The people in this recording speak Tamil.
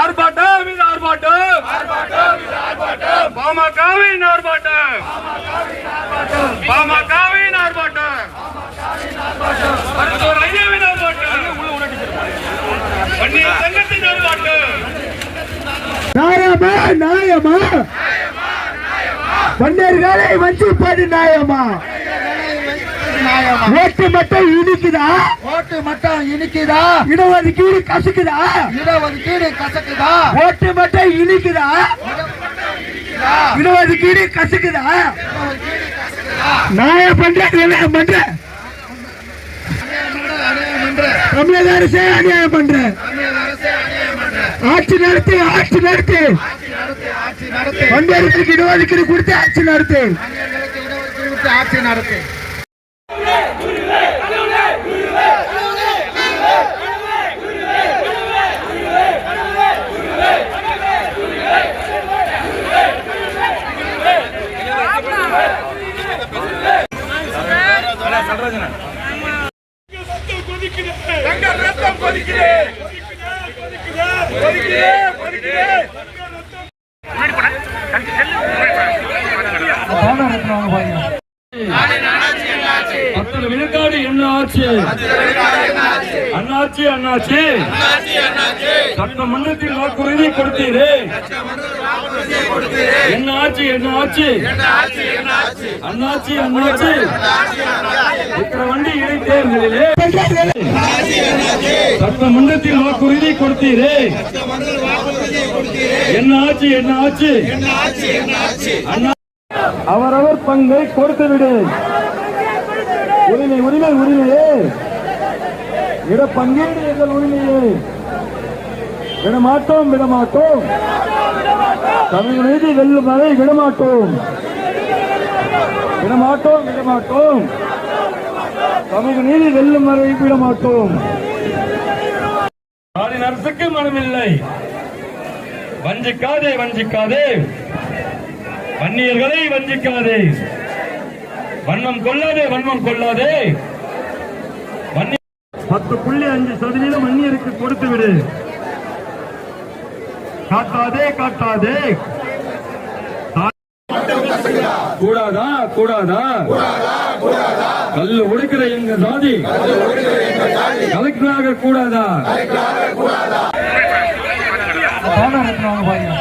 ஆர்ப்பாட்டம். இது ஆர்ப்பாட்டம். பாமகவின் ஆர்ப்பாட்டம். பாமகவின் ஆர்ப்பாட்டம். மருத்துவர் ஐயாவின் ஆர்ப்பாட்டம். வன்னியர் சங்கத்தின் ஆர்ப்பாட்டம். நியாயமா நியாயமா? பண்டர்களை வஞ்சிப்பது நியாயமா? ஓட்டு மட்டும் இனிக்குதா? ஓட்டு மட்டும் இனிக்குதா? இடஒதுக்கீடு கசுக்குதா? இடஒதுக்கீடு கசக்குதா? ஓட்டு மட்டும் இனிக்குதா? இடஒதுக்கீடு கசுக்குதா? நியாயம் பண்ற நியாயம் பண்ற. அநியாயம் என்ற தமிழக அரசே அநியாயம் பண்ற. ஆட்சி நடத்து ஆட்சி நடத்து. பண்டர்களுக்கு இடஒதுக்கீடு கொடுத்து ஆட்சி நடத்து. ஆட்சி நடத்து. விழுக்காடு என்ன ஆச்சு அண்ணாச்சி அண்ணாச்சி. சட்ட மன்றத்தில் வாக்குறுதி கொடுத்தீரு. என்ன ஆச்சு என்ன ஆச்சு? அண்ணாச்சி அண்ணாச்சி. இத்தனை வண்டி இடைத்தேர்தலிலே? சட்ட மன்றத்தில் வாக்குறுதி கொடுத்தீரு. என்ன ஆச்சு என்ன ஆச்சு? அவரவர் பங்கை கொடுத்து விடு உரிமை உரிமை உரிமையே. இட பங்கீடு எங்கள் உரிமையை. விடமாட்டோம் விடமாட்டோம். தமிழ் மீது வெல்லும் வரை விடமாட்டோம். விடமாட்டோம் விடமாட்டோம். தமிழ் நீதி வெல்லும் வரை விடமாட்டோம். ஸ்டாலின் அரசுக்கு மனமில்லை. வஞ்சிக்காதே வஞ்சிக்காதே. வன்னியர்களை வஞ்சிக்காதே. வன்மம் கொள்ளாதே வன்மம் கொள்ளாதே. வன்னி பத்து புள்ளி அஞ்சு சதவீதம் வன்னியருக்கு கொடுத்து விடு காட்டாதே காட்டாதே. கூடாதா கூடாதா? கல்லு ஒடுக்கிற எங்க சாதி? கலெக்டராக கூடாதா? பாடம் பாருங்க.